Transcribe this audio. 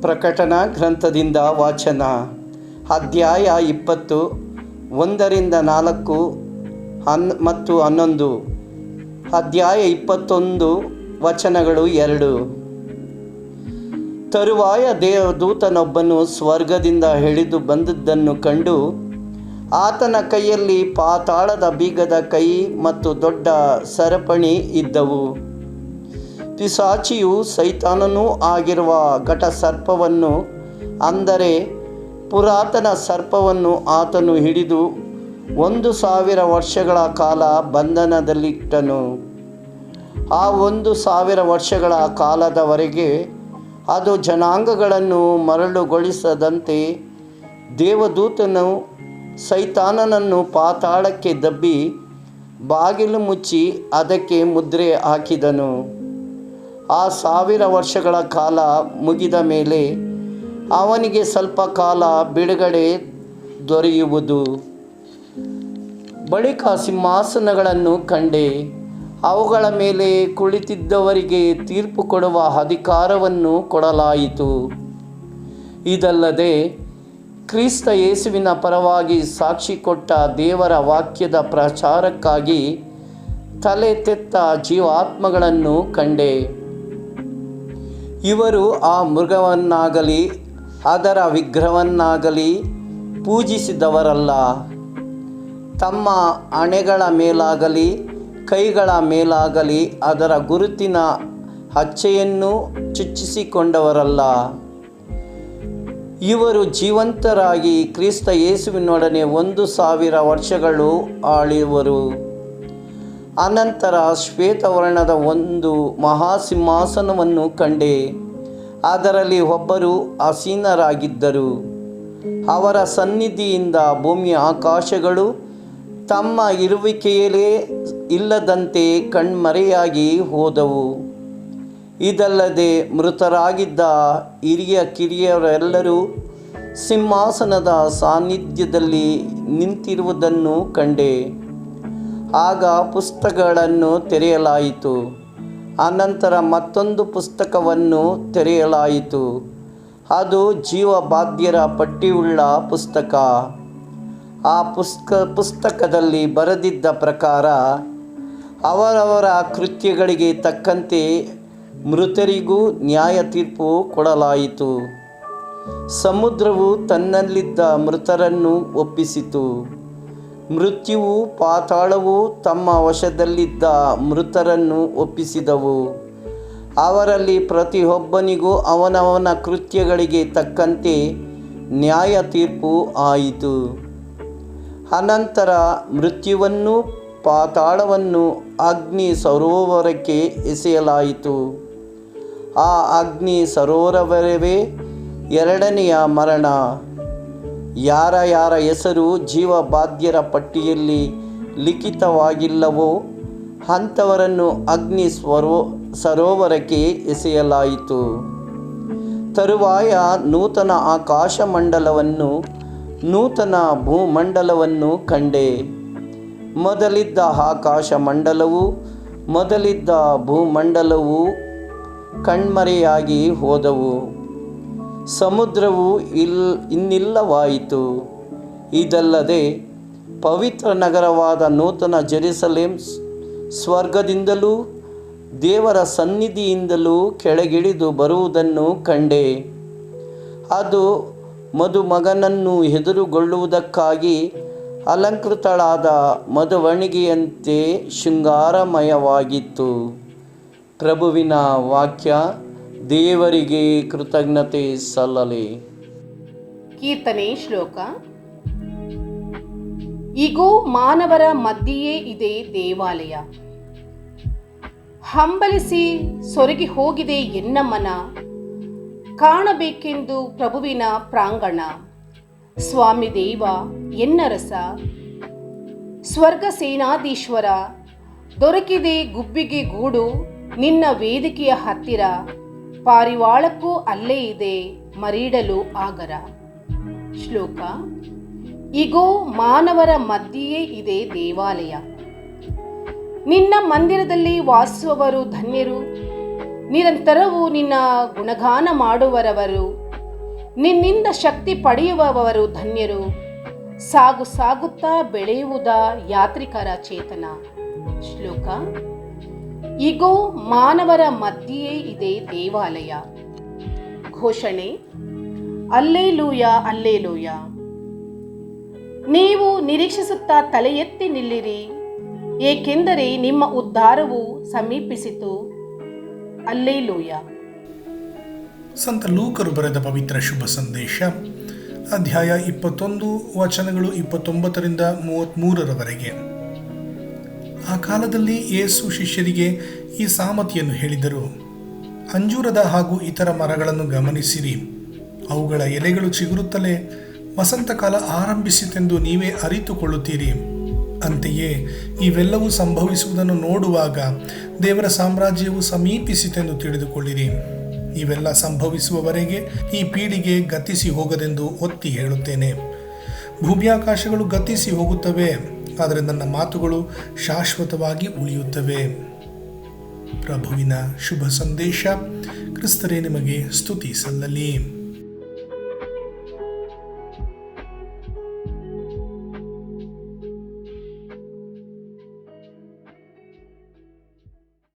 ಪ್ರಕಟಣ ಗ್ರಂಥದಿಂದ ವಾಚನ. ಅಧ್ಯಾಯ ಇಪ್ಪತ್ತು, ಒಂದರಿಂದ ನಾಲ್ಕು, ಹನ್, ಮತ್ತು ಹನ್ನೊಂದು. ಅಧ್ಯಾಯ ಇಪ್ಪತ್ತೊಂದು, ವಚನಗಳು ಎರಡು. ತರುವಾಯ ದೇವದೂತನೊಬ್ಬನು ಸ್ವರ್ಗದಿಂದ ಹಿಡಿದು ಬಂದದ್ದನ್ನು ಕಂಡು, ಆತನ ಕೈಯಲ್ಲಿ ಪಾತಾಳದ ಬೀಗದ ಕೈ ಮತ್ತು ದೊಡ್ಡ ಸರಪಣಿ ಇದ್ದವು. ಪಿಸಾಚಿಯು ಸೈತಾನನೂ ಆಗಿರುವ ಘಟ ಸರ್ಪವನ್ನು ಅಂದರೆ ಪುರಾತನ ಸರ್ಪವನ್ನು ಆತನು ಹಿಡಿದು ಒಂದು ಸಾವಿರ ವರ್ಷಗಳ ಕಾಲ ಬಂಧನದಲ್ಲಿಟ್ಟನು. ಆ ಒಂದು ಸಾವಿರ ವರ್ಷಗಳ ಕಾಲದವರೆಗೆ ಅದು ಜನಾಂಗಗಳನ್ನು ಮರಳುಗೊಳಿಸದಂತೆ ದೇವದೂತನು ಸೈತಾನನನ್ನು ಪಾತಾಳಕ್ಕೆ ದಬ್ಬಿ ಬಾಗಿಲು ಮುಚ್ಚಿ ಅದಕ್ಕೆ ಮುದ್ರೆ ಹಾಕಿದನು. ಆ ಸಾವಿರ ವರ್ಷಗಳ ಕಾಲ ಮುಗಿದ ಮೇಲೆ ಅವನಿಗೆ ಸ್ವಲ್ಪ ಕಾಲ ಬಿಡುಗಡೆ ದೊರೆಯುವುದು. ಬಳಿಕ ಸಿಂಹಾಸನಗಳನ್ನು ಕಂಡೆ. ಅವುಗಳ ಮೇಲೆ ಕುಳಿತಿದ್ದವರಿಗೆ ತೀರ್ಪು ಕೊಡುವ ಅಧಿಕಾರವನ್ನು ಕೊಡಲಾಯಿತು. ಇದಲ್ಲದೆ ಕ್ರಿಸ್ತ ಯೇಸುವಿನ ಪರವಾಗಿ ಸಾಕ್ಷಿ ಕೊಟ್ಟ ದೇವರ ವಾಕ್ಯದ ಪ್ರಚಾರಕ್ಕಾಗಿ ತಲೆ ತೆತ್ತ ಜೀವಾತ್ಮಗಳನ್ನು ಕಂಡೆ. ಇವರು ಆ ಮೃಗವನ್ನಾಗಲಿ, ಅದರ ವಿಗ್ರಹವನ್ನಾಗಲಿ ಪೂಜಿಸಿದವರಲ್ಲ. ತಮ್ಮ ಅಣೆಗಳ ಮೇಲಾಗಲಿ, ಕೈಗಳ ಮೇಲಾಗಲಿ, ಅದರ ಗುರುತಿನ ಹಚ್ಚೆಯನ್ನು ಚುಚ್ಚಿಸಿಕೊಂಡವರಲ್ಲ. ಇವರು ಜೀವಂತರಾಗಿ ಕ್ರಿಸ್ತ ಯೇಸುವಿನೊಡನೆ ಒಂದು ಸಾವಿರ ವರ್ಷಗಳು ಆಳುವರು. ಅನಂತರ ಶ್ವೇತವರ್ಣದ ಒಂದು ಮಹಾಸಿಂಹಾಸನವನ್ನು ಕಂಡೆ. ಅದರಲ್ಲಿ ಒಬ್ಬರು ಆಸೀನರಾಗಿದ್ದರು. ಅವರ ಸನ್ನಿಧಿಯಿಂದ ಭೂಮಿಯ ಆಕಾಶಗಳು ತಮ್ಮ ಇರುವಿಕೆಯಲ್ಲೇ ಇಲ್ಲದಂತೆ ಕಣ್ಮರೆಯಾಗಿ ಹೋದವು. ಇದಲ್ಲದೆ ಮೃತರಾಗಿದ್ದ ಹಿರಿಯ ಕಿರಿಯರೆಲ್ಲರೂ ಸಿಂಹಾಸನದ ಸಾನ್ನಿಧ್ಯದಲ್ಲಿ ನಿಂತಿರುವುದನ್ನು ಕಂಡೆ. ಆಗ ಪುಸ್ತಕಗಳನ್ನು ತೆರೆಯಲಾಯಿತು. ಆನಂತರ ಮತ್ತೊಂದು ಪುಸ್ತಕವನ್ನು ತೆರೆಯಲಾಯಿತು. ಅದು ಜೀವಬಾಧ್ಯರ ಪಟ್ಟಿಯುಳ್ಳ ಪುಸ್ತಕ. ಆ ಪುಸ್ತಕ ಪುಸ್ತಕದಲ್ಲಿ ಬರೆದಿದ್ದ ಪ್ರಕಾರ, ಅವರವರ ಕೃತ್ಯಗಳಿಗೆ ತಕ್ಕಂತೆ ಮೃತರಿಗೂ ನ್ಯಾಯ ತೀರ್ಪು ಕೊಡಲಾಯಿತು. ಸಮುದ್ರವು ತನ್ನಲ್ಲಿದ್ದ ಮೃತರನ್ನು ಒಪ್ಪಿಸಿತು. ಮೃತ್ಯುವು ಪಾತಾಳವು ತಮ್ಮ ವಶದಲ್ಲಿದ್ದ ಮೃತರನ್ನು ಒಪ್ಪಿಸಿದವು. ಅವರಲ್ಲಿ ಪ್ರತಿಯೊಬ್ಬನಿಗೂ ಅವನವನ ಕೃತ್ಯಗಳಿಗೆ ತಕ್ಕಂತೆ ನ್ಯಾಯ ತೀರ್ಪು ಆಯಿತು. ಅನಂತರ ಮೃತ್ಯುವನ್ನು ಪಾತಾಳವನ್ನು ಅಗ್ನಿ ಸರೋವರಕ್ಕೆ ಎಸೆಯಲಾಯಿತು. ಆ ಅಗ್ನಿ ಸರೋವರವೇ ಎರಡನೆಯ ಮರಣ. ಯಾರ ಯಾರ ಹೆಸರು ಜೀವಬಾಧ್ಯರ ಪಟ್ಟಿಯಲ್ಲಿ ಲಿಖಿತವಾಗಿಲ್ಲವೋ ಅಂಥವರನ್ನು ಅಗ್ನಿ ಸ್ವರೋ ಸರೋವರಕ್ಕೆ ಎಸೆಯಲಾಯಿತು. ತರುವಾಯ ನೂತನ ಆಕಾಶಮಂಡಲವನ್ನು, ನೂತನ ಭೂಮಂಡಲವನ್ನು ಕಂಡೆ. ಮೊದಲಿದ್ದ ಆಕಾಶಮಂಡಲವು, ಮೊದಲಿದ್ದ ಭೂಮಂಡಲವು ಕಣ್ಮರೆಯಾಗಿ ಹೋದವು. ಸಮುದ್ರವು ಇಲ್, ಇನ್ನಿಲ್ಲವಾಯಿತು. ಇದಲ್ಲದೆ ಪವಿತ್ರ ನಗರವಾದ ನೂತನ ಜೆರುಸಲೇಂ ಸ್ವರ್ಗದಿಂದಲೂ ದೇವರ ಸನ್ನಿಧಿಯಿಂದಲೂ ಕೆಳಗಿಳಿದು ಬರುವುದನ್ನು ಕಂಡೆ. ಅದು ಮದುಮಗನನ್ನು ಎದುರುಗೊಳ್ಳುವುದಕ್ಕಾಗಿ ಅಲಂಕೃತಳಾದ ಮದುವಣಿಗೆಯಂತೆ ಶೃಂಗಾರಮಯವಾಗಿತ್ತು. ಪ್ರಭುವಿನ ವಾಕ್ಯ ದೇವರಿಗೆ ಕೃತಜ್ಞತೆ ಸಲ್ಲಲಿ. ಕೀರ್ತನೆ ಶ್ಲೋಕ. ಇಗೋ, ಮಾನವರ ಮಧ್ಯೆಯೇ ಇದೆ ದೇವಾಲಯ. ಹಂಬಲಿಸಿ ಸೊರಗಿ ಹೋಗಿದೆ ಎನ್ನ ಮನ ಕಾಣಬೇಕೆಂದು ಪ್ರಭುವಿನ ಪ್ರಾಂಗಣ. ಸ್ವಾಮಿ ದೇವ, ಎನ್ನರಸ. ಸ್ವರ್ಗ ಸೇನಾಧೀಶ್ವರ, ದೊರಕಿದೆ ಗುಬ್ಬಿಗೆ ಗೂಡು ನಿನ್ನ ವೇದಿಕೆಯ ಹತ್ತಿರ. ಪಾರಿವಾಳಕ್ಕೂ ಅಲ್ಲೇ ಇದೆ ಮರೀಡಲು ಆಗರ. ಶ್ಲೋಕ, ಇಗೋ ಮಾನವರ ಮಧ್ಯೆಯೇ ಇದೆ ದೇವಾಲಯ. ನಿನ್ನ ಮಂದಿರದಲ್ಲಿ ವಾಸಿಸುವವರು ಧನ್ಯರು. ನಿರಂತರವೂ ನಿನ್ನ ಗುಣಗಾನ ಮಾಡುವರವರು. ನಿನ್ನಿಂದ ಶಕ್ತಿ ಪಡೆಯುವವರು ಧನ್ಯರು. ಸಾಗು ಸಾಗುತ್ತಾ ಬೆಳೆಯುವುದ ಯಾತ್ರಿಕರ ಚೇತನ. ಶ್ಲೋಕ ಇಗೋ, ಮಾನವರ ಮಧ್ಯೆಯೇ ಇದೆ ದೇವಾಲಯ. ಘೋಷಣೆ, ಅಲ್ಲೇಲೂಯ ಅಲ್ಲೇಲೂಯ. ನೀವು ನಿರೀಕ್ಷಿಸುತ್ತಾ ತಲೆ ಎತ್ತಿ ನಿಲ್ಲಿರಿ, ಏಕೆಂದರೆ ನಿಮ್ಮ ಉದ್ಧಾರವು ಸಮೀಪಿಸಿತು. ಅಲ್ಲೇಲೂಯ. ಸಂತ ಲೂಕರು ಬರೆದ ಪವಿತ್ರ ಶುಭ ಸಂದೇಶ, ಅಧ್ಯಾಯ ಇಪ್ಪತ್ತೊಂದು, ವಚನಗಳು ಇಪ್ಪತ್ತೊಂಬತ್ತರಿಂದ ಮೂವತ್ತ್ಮೂರರವರೆಗೆ ಆ ಕಾಲದಲ್ಲಿ ಯೇಸು ಶಿಷ್ಯರಿಗೆ ಈ ಸಾಮತಿಯನ್ನು ಹೇಳಿದರು, ಅಂಜೂರದ ಹಾಗೂ ಇತರ ಮರಗಳನ್ನು ಗಮನಿಸಿರಿ. ಅವುಗಳ ಎಲೆಗಳು ಚಿಗುರುತ್ತಲೇ ವಸಂತಕಾಲ ಆರಂಭಿಸಿತೆಂದು ನೀವೇ ಅರಿತುಕೊಳ್ಳುತ್ತೀರಿ. ಅಂತೆಯೇ ಇವೆಲ್ಲವೂ ಸಂಭವಿಸುವುದನ್ನು ನೋಡುವಾಗ ದೇವರ ಸಾಮ್ರಾಜ್ಯವು ಸಮೀಪಿಸಿತೆಂದು ತಿಳಿದುಕೊಳ್ಳಿರಿ. ಇವೆಲ್ಲ ಸಂಭವಿಸುವವರೆಗೆ ಈ ಪೀಳಿಗೆ ಗತಿಸಿ ಹೋಗದೆಂದು ಒತ್ತಿ ಹೇಳುತ್ತೇನೆ. ಭೂಮ್ಯಾಕಾಶಗಳು ಗತಿಸಿ ಹೋಗುತ್ತವೆ. ಆದರೆ ನನ್ನ ಮಾತುಗಳು ಶಾಶ್ವತವಾಗಿ ಉಳಿಯುತ್ತವೆ. ಪ್ರಭುವಿನ ಶುಭ ಸಂದೇಶ ಕ್ರಿಸ್ತರೇ ನಿಮಗೆ ಸ್ತುತಿ ಸಲ್ಲಲಿ.